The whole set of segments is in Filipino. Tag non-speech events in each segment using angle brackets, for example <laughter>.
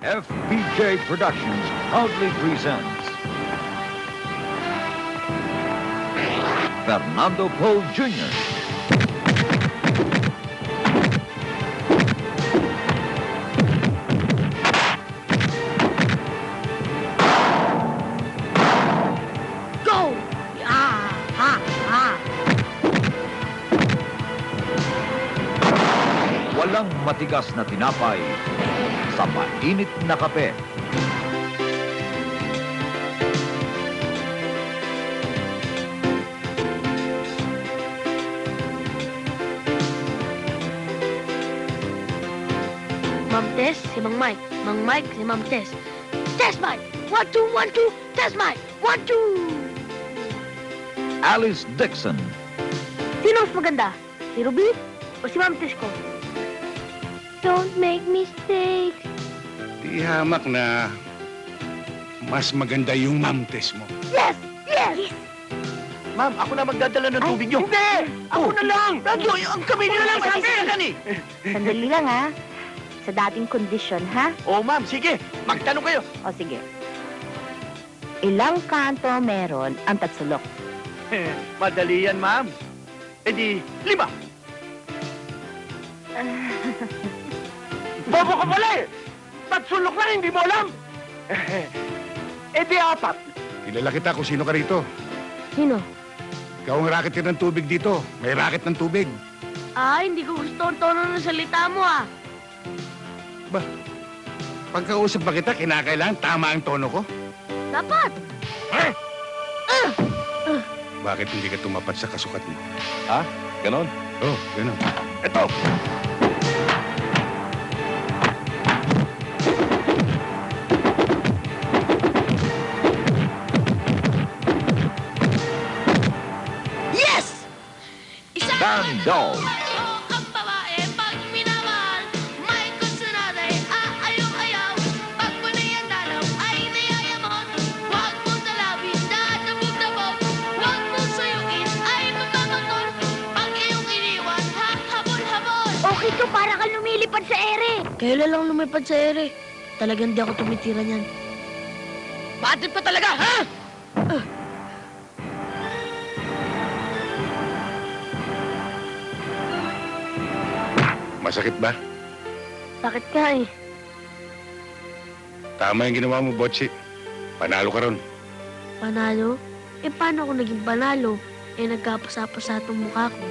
FPJ Productions proudly presents Fernando Poe Jr. Go! Ah, ha, ha. Walang matigas na tinapay sa mainit na kape. Ma'am Tess, si Mang Mike. Mang Mike, si Ma'am Tess. Tess Mike! One, two, one, two. Tess Mike! One, two. Alice Dixon, Sino mas maganda? Si Ruby o si Ma'am Tess ko? Don't make mistakes. Di hamak na mas maganda yung mamtes mo. Yes! Yes! Ma'am, ako na magdadala ng tubig niyo. Hindi! Ako na lang! Radyo, ang kami nila lang sa akin! eh. Sandali lang ha. Sa dating kondisyon ha. Oo, ma'am, sige. Magtanong kayo. O sige. Ilang kanto meron ang tatsulok? <laughs> Madali yan, ma'am. E di, lima. <laughs> Bobo ka pala eh! Tatsulok lang, hindi mo alam! e di apat. Kilala kita kung sino ka rito. Sino? Ikaw ang racket ng tubig dito. May racket ng tubig. Ah, hindi ko gusto ang tono ng salita mo ah. Ba, pagkausap ba kita, kinakailangan tama ang tono ko? Dapat. Bakit hindi ka tumapat sa kasukat mo? Ganon? Oh, gano'n. Ito! Hahabol-habol Okay to para ka lumilipad sa ere Kailan lang lumipad sa ere? Talagang di ako tumitira niyan Bakit pa talaga, ha? Masakit ba? Bakit ka eh? Tama yung ginawa mo, Botsi. Panalo ka ron. Panalo? Eh, paano ako naging panalo? Eh, nagkapasa-pasa itong mukha ko.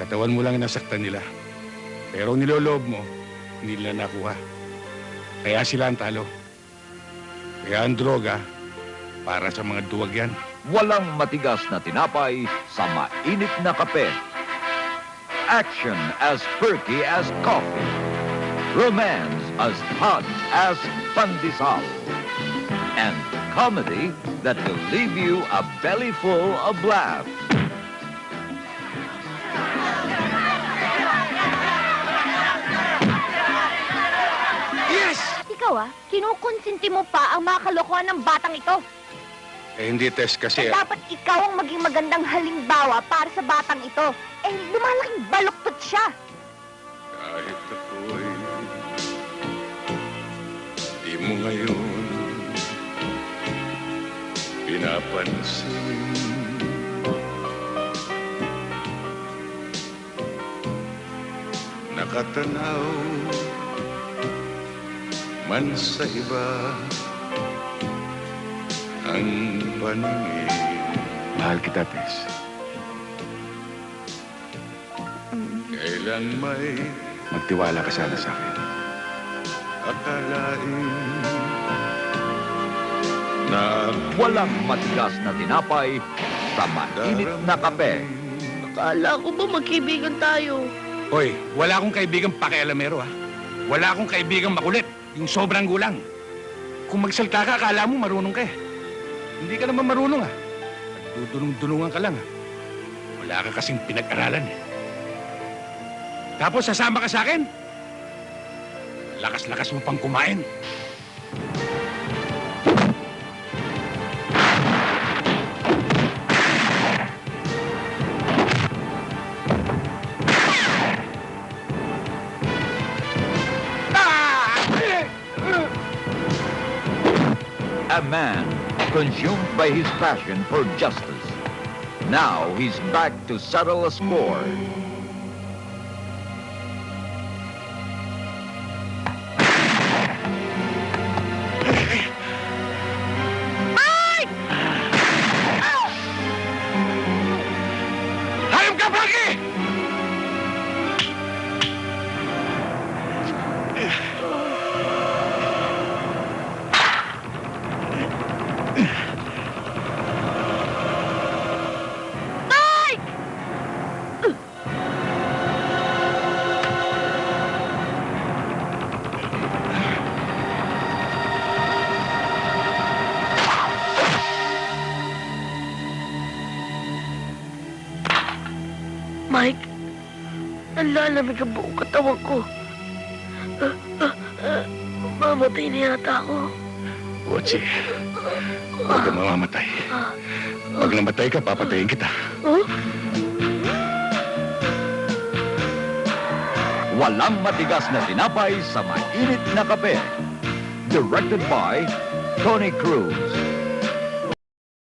Katawan mo lang ang nasaktan nila. Pero ang niloloob mo, hindi nila nakuha. Kaya sila ang talo. Kaya ang droga, para sa mga duwag yan. walang matigas na tinapay sa mainit na kape. Action as perky as coffee. Romance as hot as pandesal. And comedy that will leave you a belly full of laughs. Yes! Ikaw ah, kinukonsenti mo pa ang mga kalokohan ng batang ito. Eh, hindi, Tess, kasi... Eh, dapat ikaw ang maging magandang halimbawa para sa batang ito. Eh, lumalaking baluktot siya. Kahit ako'y di mo ngayon pinapansin Nakatanaw man sa iba ang paningin Mahal kita, Tess. Kailan may Magtiwala ka sana sa akin. Akalain na Walang matigas na tinapay sa mainit na kape. Akala ko ba magkaibigan tayo? Hoy, wala akong kaibigang pakialamero ha. Wala akong kaibigang makulit, yung sobrang gulang. Kung magsalta ka, akala mo marunong ka eh. Hindi ka naman marunong ha. Nagdudunong-dunungan ka lang ha. Wala ka kasing pinag-aralan eh. Tapos sasama ka sa akin? Lakas-lakas mo pang kumain. A man consumed by his passion for justice. Now he's back to settle a score. Nalalamig ang buong katawan ko. Ah, ah, ah, mamatay na yata ako. Botsi, huwag ka mamamatay. Pag namatay ka, papatayin kita. Huh? Walang matigas na tinapay sa mainit na kape. Directed by Tony Cruz.